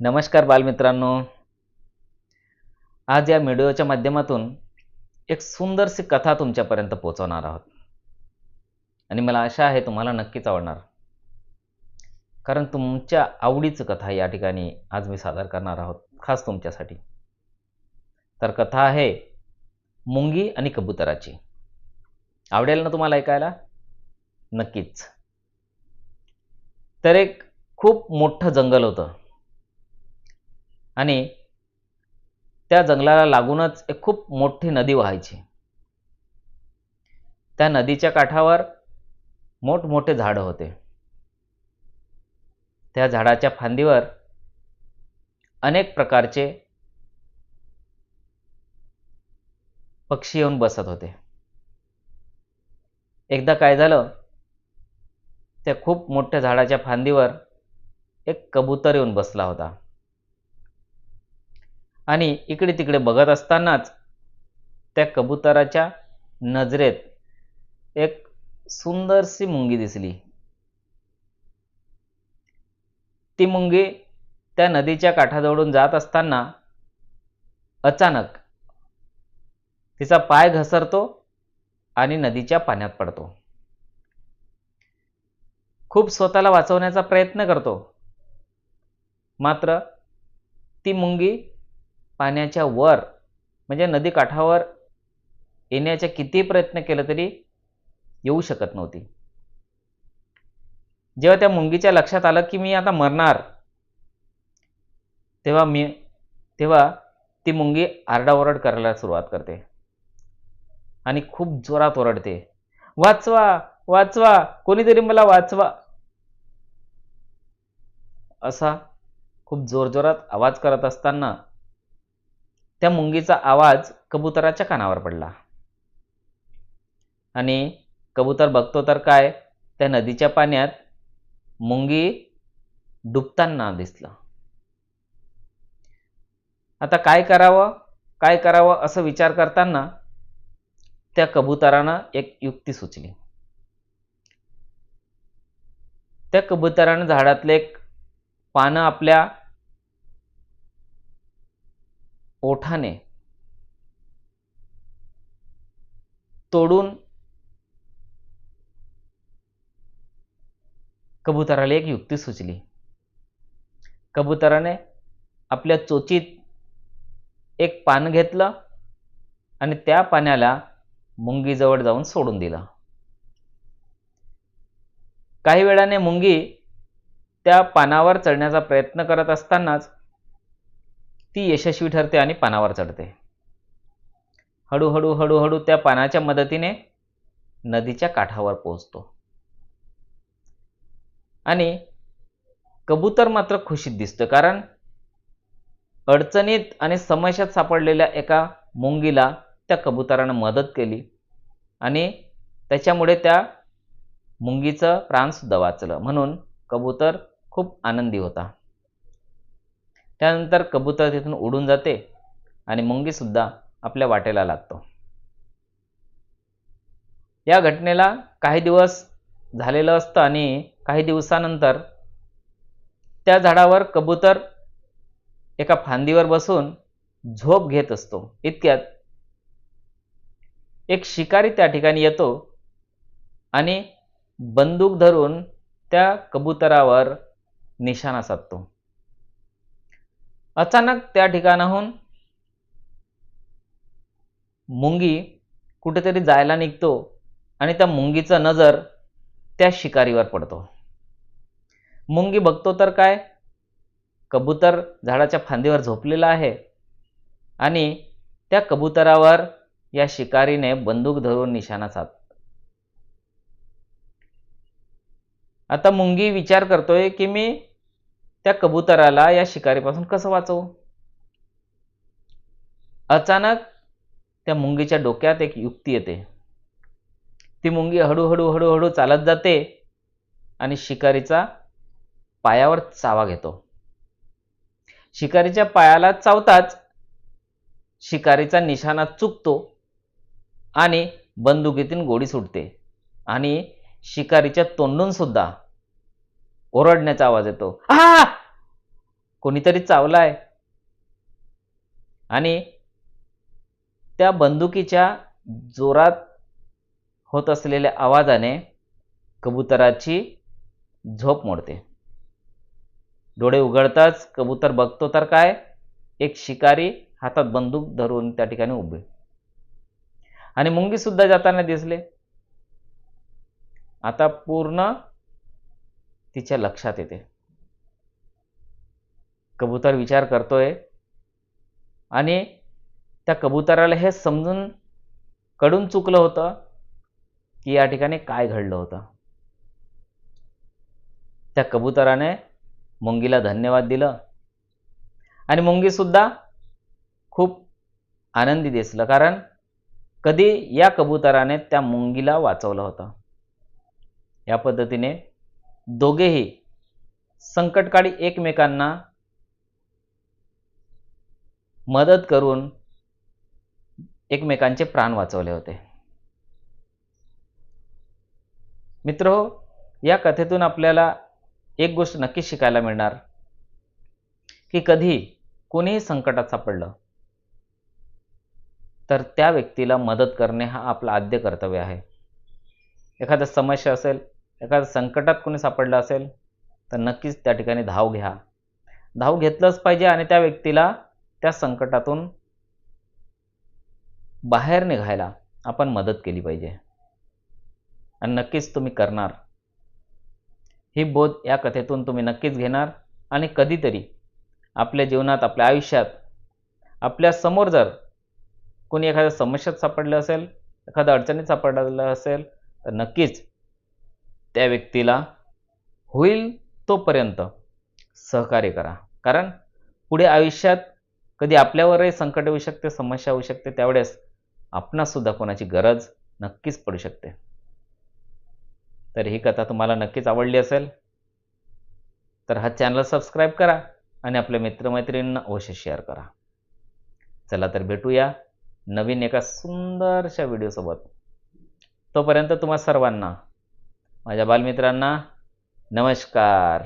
नमस्कार बालमित्रांनो. आज या व्हिडिओच्या माध्यमातून एक सुंदरशी कथा तुमच्यापर्यंत पोहोचवणार आहोत. आणि मला आशा आहे तुम्हाला नक्कीच आवडणार. कारण तुमच्या आवडीचं कथा या ठिकाणी आज मी सादर करणार आहोत खास तुमच्यासाठी. तर कथा आहे मुंगी आणि कबुतराची. आवडेल ना तुम्हाला ऐकायला? नक्कीच. तर एक खूप मोठं जंगल होतं. आणि त्या जंगलाला लागूनच एक खूप मोठी नदी व्हायची. त्या नदीच्या काठावर मोठमोठे झाडं होते. त्या झाडाच्या फांदीवर अनेक प्रकारचे पक्षी येऊन बसत होते. एकदा काय झालं त्या खूप मोठ्या झाडाच्या फांदीवर एक कबूतर येऊन बसला होता. आणि इकडे तिकडे बघत असतानाच त्या कबुतराच्या नजरेत एक सुंदरशी मुंगी दिसली. ती मुंगी त्या नदीच्या काठाजवळून जात असताना अचानक तिचा पाय घसरतो आणि नदीच्या पाण्यात पडतो. खूप स्वतःला वाचवण्याचा प्रयत्न करतो. मात्र ती मुंगी पाण्याच्या वर म्हणजे नदी काठावर येण्याचा किती प्रयत्न केला तरी येऊ शकत नव्हती. जेव्हा त्या मुंगीच्या लक्षात आलं की मी आता मरणार तेव्हा मी तेव्हा ती मुंगी आरडाओरड करायला सुरुवात करते. आणि खूप जोरात ओरडते वाचवा वाचवा कोणीतरी मला वाचवा. असा खूप जोरजोरात आवाज करत असताना त्या मुंगीचा आवाज कबुतराच्या कानावर पडला. आणि कबूतर बघतो तर काय त्या नदीच्या पाण्यात मुंगी डुबताना दिसलं. आता काय करावं काय करावं असं विचार करताना त्या कबुतरानं एक युक्ती सुचली. त्या कबुतरानं झाडातले एक पानं आपल्या ओठाने तोडून कबुतराला एक युक्ती सुचली. कबुतराने आपल्या चोचीत एक पान घेतलं आणि त्या पाण्याला मुंगीजवळ जाऊन सोडून दिलं. काही वेळाने मुंगी त्या पानावर चढण्याचा प्रयत्न करत असतानाच ती यशस्वी ठरते आणि पानावर चढते. हळूहळू हळूहळू त्या पानाच्या मदतीने नदीच्या काठावर पोहोचतो. आणि कबूतर मात्र खुशीत दिसतं कारण अडचणीत आणि समस्यात सापडलेल्या एका मुंगीला त्या कबुतरानं मदत केली आणि त्याच्यामुळे त्या मुंगीचं प्राणसुद्धा वाचलं. म्हणून कबूतर खूप आनंदी होता. त्यानंतर कबूतर तिथून उडून जाते आणि मुंगीसुद्धा आपल्या वाटेला लागतो. या घटनेला काही दिवस झालेलं असतं आणि काही दिवसानंतर त्या झाडावर कबूतर एका फांदीवर बसून झोप घेत असतो. इतक्यात एक शिकारी त्या ठिकाणी येतो आणि बंदूक धरून त्या कबुतरावर निशाणा साधतो. अचानक त्या ठिकाणाहून मुंगी कुठेतरी जायला निघतो आणि त्या मुंगीचा नजर त्या शिकारीवर पडतो. मुंगी बघतो तर काय? कबूतर झाडाच्या फांदीवर झोपलेला आहे आणि त्या कबुतरावर या शिकारीने बंदूक धरून निशाणा साध आता मुंगी विचार करतोय की मी त्या कबुतराला या शिकारीपासून कसं वाचवू? अचानक त्या मुंगीच्या डोक्यात एक युक्ती येते. ती मुंगी हळूहळू हळूहळू चालत जाते आणि शिकारीचा पायावर चावा घेतो. शिकारीच्या पायाला चावताच शिकारीचा निशाणा चुकतो आणि बंदुकीतून गोडी सुटते आणि शिकारीच्या तोंडून सुद्धा ओरडण्याचा आवाज येतो. आ कोणीतरी चावलाय. आणि त्या बंदुकीच्या जोरात होत असलेल्या आवाजाने कबुतराची झोप मोडते. डोळे उघडताच कबूतर बघतो तर काय? एक शिकारी हातात बंदूक धरून त्या ठिकाणी उभे. आणि मुंगी सुद्धा जाताना दिसले. आता पूर्ण तिच्या लक्षात येते. कबूतर विचार करतोय. आणि त्या कबुतराला हे समजून कडून चुकलं होतं की या ठिकाणी काय घडलं होतं. त्या कबुतराने मुंगीला धन्यवाद दिलं. आणि मुंगी सुद्धा खूप आनंदी दिसलं कारण कधी या कबुतराने त्या मुंगीला वाचवलं होतं. या पद्धतीने दोघेही संकटकाळी एकमेकांना मदत करून एकमेकांचे प्राण वाचवले होते. मित्र हो या कथेतून आपल्याला एक गोष्ट नक्कीच शिकायला मिळणार की कधी कोणीही संकटात सापडलं तर त्या व्यक्तीला मदत करणे हा आपला आद्य कर्तव्य आहे. एखादं समस्या असेल एखाद्या संकटात कोणी सापडलं असेल तर नक्कीच त्या ठिकाणी धाव घ्या. धाव घेतलंच पाहिजे आणि त्या व्यक्तीला त्या संकटातून बाहेर निघायला आपण मदत केली पाहिजे. आणि नक्कीच तुम्ही करणार. ही बोध या कथेतून तुम्ही नक्कीच घेणार आणि कधीतरी आपल्या जीवनात आपल्या आयुष्यात आपल्यासमोर जर कोणी एखाद्या समस्यात सापडलं असेल एखाद्या अडचणीत सापडलं असेल तर नक्कीच त्या व्यक्तीला होईल तोपर्यंत सहकार्य करा. कारण पुढे आयुष्यात कधी आपल्यावरही संकट येऊ शकते समस्या होऊ शकते त्यावेळेस आपणासुद्धा कोणाची गरज नक्कीच पडू शकते. तर ही कथा तुम्हाला नक्कीच आवडली असेल तर हा चॅनल सबस्क्राईब करा आणि आपल्या मित्रमैत्रिणींना अवश्य शेअर करा. चला तर भेटूया नवीन एका सुंदरशा व्हिडिओसोबत तोपर्यंत तुम्हा सर्वांना माझ्या बालमित्रांना नमस्कार.